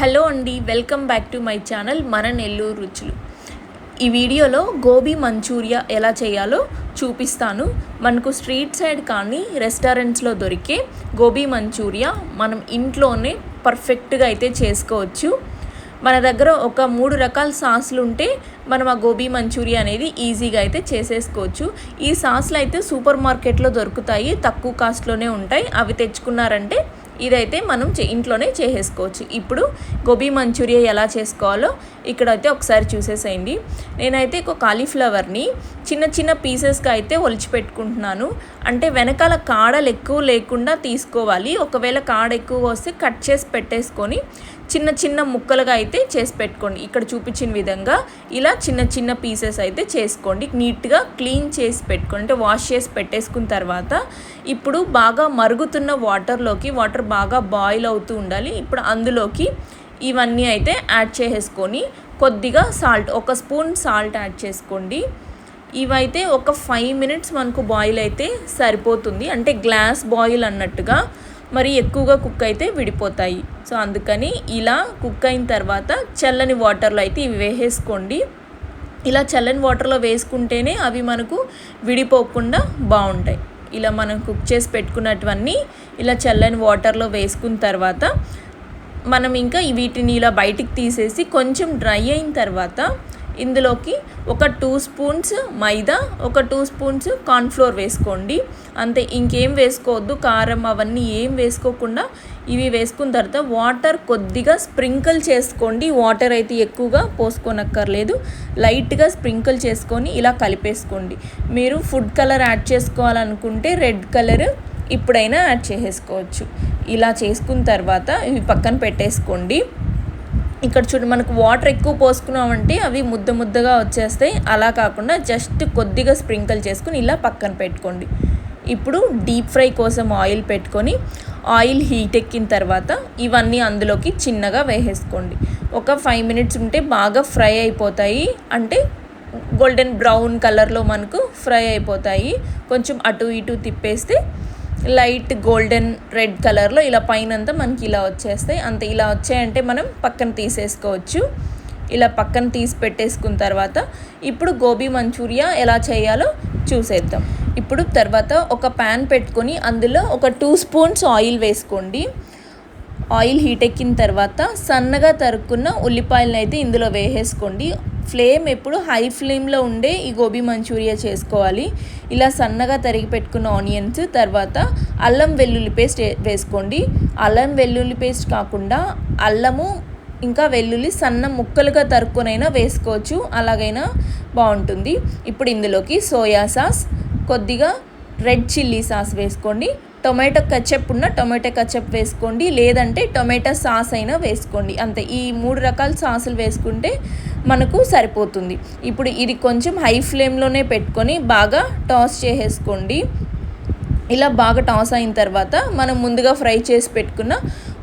Hello అండి welcome back to my channel మన నెల్లూరు రుచులు. ఈ వీడియోలో గోబీ మంచూరియా ఎలా చేయాలో చూపిస్తాను. మనకు స్ట్రీట్ సైడ్ కానీ రెస్టారెంట్స్లో దొరికే గోబీ మంచూరియా మనం ఇంట్లోనే పర్ఫెక్ట్గా అయితే చేసుకోవచ్చు. మన దగ్గర ఒక మూడు రకాల సాసులు ఉంటే మనం ఆ గోబీ మంచూరియా అనేది ఈజీగా అయితే చేసేసుకోవచ్చు. ఈ సాసులు అయితే సూపర్ మార్కెట్లో దొరుకుతాయి తక్కువ కాస్ట్లోనే ఉంటాయి. అవి తెచ్చుకున్నారంటే ఇదైతే మనం ఇంట్లోనే చేసేసుకోవచ్చు. ఇప్పుడు గోబీ మంచూరియా ఎలా చేసుకోవాలో ఇక్కడైతే ఒకసారి చూసేసేయండి. నేనైతే ఒక కాలీఫ్లవర్ని చిన్న చిన్న పీసెస్గా అయితే ఒలిచిపెట్టుకుంటున్నాను. అంటే వెనకాల కాడలు ఎక్కువ లేకుండా తీసుకోవాలి. ఒకవేళ కాడ ఎక్కువ వస్తే కట్ చేసి పెట్టేసుకొని చిన్న చిన్న ముక్కలుగా అయితే చేసి పెట్టుకోండి. ఇక్కడ చూపించిన విధంగా ఇలా చిన్న చిన్న పీసెస్ అయితే చేసుకోండి. నీట్గా క్లీన్ చేసి పెట్టుకోండి. అంటే వాష్ చేసి పెట్టేసుకున్న తర్వాత ఇప్పుడు బాగా మరుగుతున్న వాటర్లోకి వాటర్ బాగా బాయిల్ అవుతూ ఉండాలి. ఇప్పుడు అందులోకి ఇవన్నీ అయితే యాడ్ చేసేసుకొని కొద్దిగా సాల్ట్ ఒక స్పూన్ సాల్ట్ యాడ్ చేసుకోండి. ఇవైతే ఒక ఫైవ్ మినిట్స్ మనకు బాయిల్ అయితే సరిపోతుంది. అంటే గ్లాస్ బాయిల్ అన్నట్టుగా మరి ఎక్కువగా కుక్ అయితే విడిపోతాయి. సో అందుకని ఇలా కుక్ అయిన తర్వాత చల్లని వాటర్లో అయితే ఇవి వేసేసుకోండి. ఇలా చల్లని వాటర్లో వేసుకుంటేనే అవి మనకు విడిపోకుండా బాగుంటాయి. ఇలా మనం కుక్ చేసి పెట్టుకున్నటువన్నీ ఇలా చల్లని వాటర్లో వేసుకున్న తర్వాత మనం ఇంకా వీటిని ఇలా బయటికి తీసేసి కొంచెం డ్రై అయిన తర్వాత ఇందులోకి ఒక టూ స్పూన్స్ మైదా ఒక టూ స్పూన్స్ కార్న్ఫ్లోర్ వేసుకోండి. అంతే ఇంకేం వేసుకోవద్దు కారం అవన్నీ ఏం వేసుకోకుండా ఇవి వేసుకున్న తర్వాత వాటర్ కొద్దిగా స్ప్రింకిల్ చేసుకోండి. వాటర్ అయితే ఎక్కువగా పోసుకోనక్కర్లేదు. లైట్గా స్ప్రింకిల్ చేసుకొని ఇలా కలిపేసుకోండి. మీరు ఫుడ్ కలర్ యాడ్ చేసుకోవాలనుకుంటే రెడ్ కలర్ ఇప్పుడైనా యాడ్ చేసేసుకోవచ్చు. ఇలా చేసుకున్న తర్వాత ఇవి పక్కన పెట్టేసుకోండి. ఇక్కడ చూడు మనకు వాటర్ ఎక్కువ పోసుకున్నామంటే అవి ముద్ద ముద్దగా వచ్చేస్తాయి. అలా కాకుండా జస్ట్ కొద్దిగా స్ప్రింకిల్ చేసుకుని ఇలా పక్కన పెట్టుకోండి. ఇప్పుడు డీప్ ఫ్రై కోసం ఆయిల్ పెట్టుకొని ఆయిల్ హీట్ ఎక్కిన తర్వాత ఇవన్నీ అందులోకి చిన్నగా వేసేసుకోండి. ఒక ఫైవ్ మినిట్స్ ఉంటే బాగా ఫ్రై అయిపోతాయి. అంటే గోల్డెన్ బ్రౌన్ కలర్లో మనకు ఫ్రై అయిపోతాయి. కొంచెం అటు ఇటు తిప్పేస్తే లైట్ గోల్డెన్ రెడ్ కలర్లో ఇలా పైన అంతా మనకి ఇలా వచ్చేస్తాయి. అంత ఇలా వచ్చాయంటే మనం పక్కన తీసేసుకోవచ్చు. ఇలా పక్కన తీసి పెట్టేసుకున్న తర్వాత ఇప్పుడు గోబీ మంచూరియా ఎలా చేయాలో చూసేద్దాం. ఇప్పుడు తర్వాత ఒక ప్యాన్ పెట్టుకొని అందులో ఒక టూ స్పూన్స్ ఆయిల్ వేసుకోండి. ఆయిల్ హీట్ ఎక్కిన తర్వాత సన్నగా తరుక్కున్న ఉల్లిపాయలను అయితే ఇందులో వేసేసుకోండి. ఫ్లేమ్ ఎప్పుడు హై ఫ్లేమ్లో ఉండే ఈ గోబీ మంచూరియా చేసుకోవాలి. ఇలా సన్నగా తరిగి పెట్టుకున్న ఆనియన్స్ తర్వాత అల్లం వెల్లుల్లి పేస్ట్ వేసుకోండి. అల్లం వెల్లుల్లి పేస్ట్ కాకుండా అల్లము ఇంకా వెల్లుల్లి సన్న ముక్కలుగా తరుక్కునైనా వేసుకోవచ్చు. అలాగైనా బాగుంటుంది. ఇప్పుడు ఇందులోకి సోయా సాస్ కొద్దిగా రెడ్ చిల్లీ సాస్ వేసుకోండి. టొమాటో కచ్చప్ ఉన్న టొమాటో కచ్చప్ వేసుకోండి. లేదంటే టొమాటో సాస్ అయినా వేసుకోండి. అంతే ఈ మూడు రకాల సాసులు వేసుకుంటే మనకు సరిపోతుంది. ఇప్పుడు ఇది కొంచెం హై ఫ్లేమ్లోనే పెట్టుకొని బాగా టాస్ చేసేసుకోండి. ఇలా బాగా టాస్ అయిన తర్వాత మనం ముందుగా ఫ్రై చేసి పెట్టుకున్న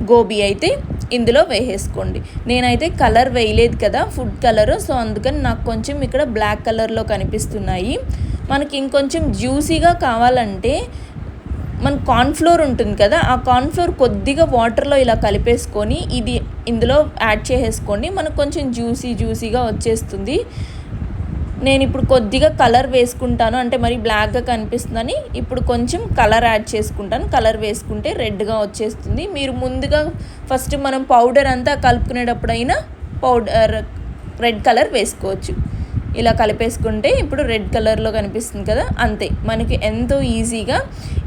గోబీ అయితే ఇందులో వేసేసుకోండి. నేనైతే కలర్ వేయలేదు కదా ఫుడ్ కలర్ సో అందుకని నాకు కొంచెం ఇక్కడ బ్లాక్ కలర్లో కనిపిస్తున్నాయి. మనకి ఇంకొంచెం జ్యూసీగా కావాలంటే మన కార్న్ఫ్లోర్ ఉంటుంది కదా ఆ కార్న్ఫ్లోర్ కొద్దిగా వాటర్లో ఇలా కలిపేసుకొని ఇది ఇందులో యాడ్ చేసేసుకోండి. మనకు కొంచెం జ్యూసీ జ్యూసీగా వచ్చేస్తుంది. నేను ఇప్పుడు కొద్దిగా కలర్ వేసుకుంటాను. అంటే మరి బ్లాక్గా కనిపిస్తుందని ఇప్పుడు కొంచెం కలర్ యాడ్ చేసుకుంటాను. కలర్ వేసుకుంటే రెడ్గా వచ్చేస్తుంది. మీరు ముందుగా ఫస్ట్ మనం పౌడర్ అంతా కలుపుకునేటప్పుడైనా పౌడర్ రెడ్ కలర్ వేసుకోవచ్చు. ఇలా కలిపేసుకుంటే ఇప్పుడు రెడ్ కలర్లో కనిపిస్తుంది కదా అంతే. మనకి ఎంతో ఈజీగా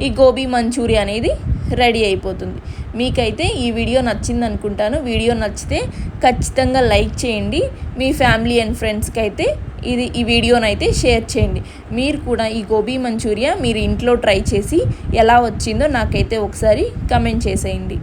ఈ గోబీ మంచూరియా అనేది రెడీ అయిపోతుంది. మీకైతే ఈ వీడియో నచ్చింది అనుకుంటాను వీడియో నచ్చితే ఖచ్చితంగా లైక్ చేయండి. మీ ఫ్యామిలీ అండ్ ఫ్రెండ్స్కి అయితే ఇది ఈ వీడియోనైతే షేర్ చేయండి. మీరు కూడా ఈ గోబీ మంచూరియా మీరు ఇంట్లో ట్రై చేసి ఎలా వచ్చిందో నాకైతే ఒకసారి కమెంట్ చేసేయండి.